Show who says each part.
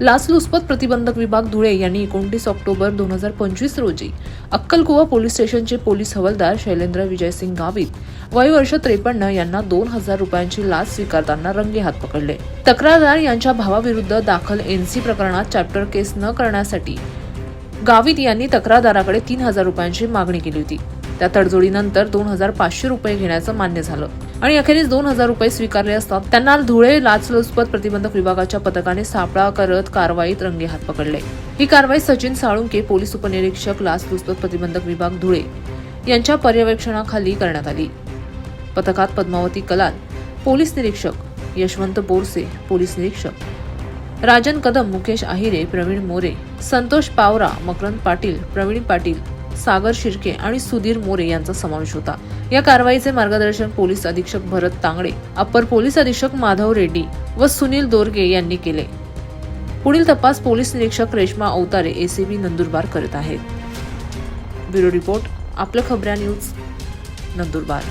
Speaker 1: लाचलुचपत प्रतिबंधक विभाग धुळे यांनी एकोणतीस ऑक्टोबर दोन हजार पंचवीस रोजी अक्कलकुवा पोलीस स्टेशनचे पोलीस हवालदार शैलेंद्र विजयसिंग गावित वय वर्ष त्रेपन्न यांना दोन हजार रुपयांची लाच स्वीकारताना रंगे हात पकडले. तक्रारदार यांच्या भावाविरुद्ध दाखल एनसी प्रकरणात चॅप्टर केस न करण्यासाठी गावित यांनी तक्रारदाराकडे तीन हजार रुपयांची मागणी केली होती. त्या तडजोडीनंतर दोन हजार पाचशे रुपये घेण्याचं मान्य झालं. आणि अखेरीस दोन हजार रुपये स्वीकारले असता त्यांना धुळे लाचलुचपत प्रतिबंधक विभागाच्या पथकाने सापळा करत कारवाईत रंगे हात पकडले. ही कारवाई सचिन साळुंके पोलीस उपनिरीक्षक लाचलुचपत प्रतिबंधक विभाग धुळे यांच्या पर्यवेक्षणाखाली करण्यात आली. पथकात पद्मावती कलाल पोलीस निरीक्षक यशवंत बोरसे पोलीस निरीक्षक राजन कदम मुकेश आहिरे प्रवीण मोरे संतोष पावरा मकरंद पाटील प्रवीण पाटील सागर शिर्के आणि सुधीर मोरे यांचा समावेश होता. या कारवाईचे मार्गदर्शन पोलीस अधीक्षक भरत तांगडे अप्पर पोलीस अधीक्षक माधव रेड्डी व सुनील दोरगे यांनी केले. पुढील तपास पोलीस निरीक्षक रेश्मा अवतारे एसीबी नंदुरबार करत आहेत. ब्युरो रिपोर्ट आपलं खबऱ्या न्यूज नंदुरबार.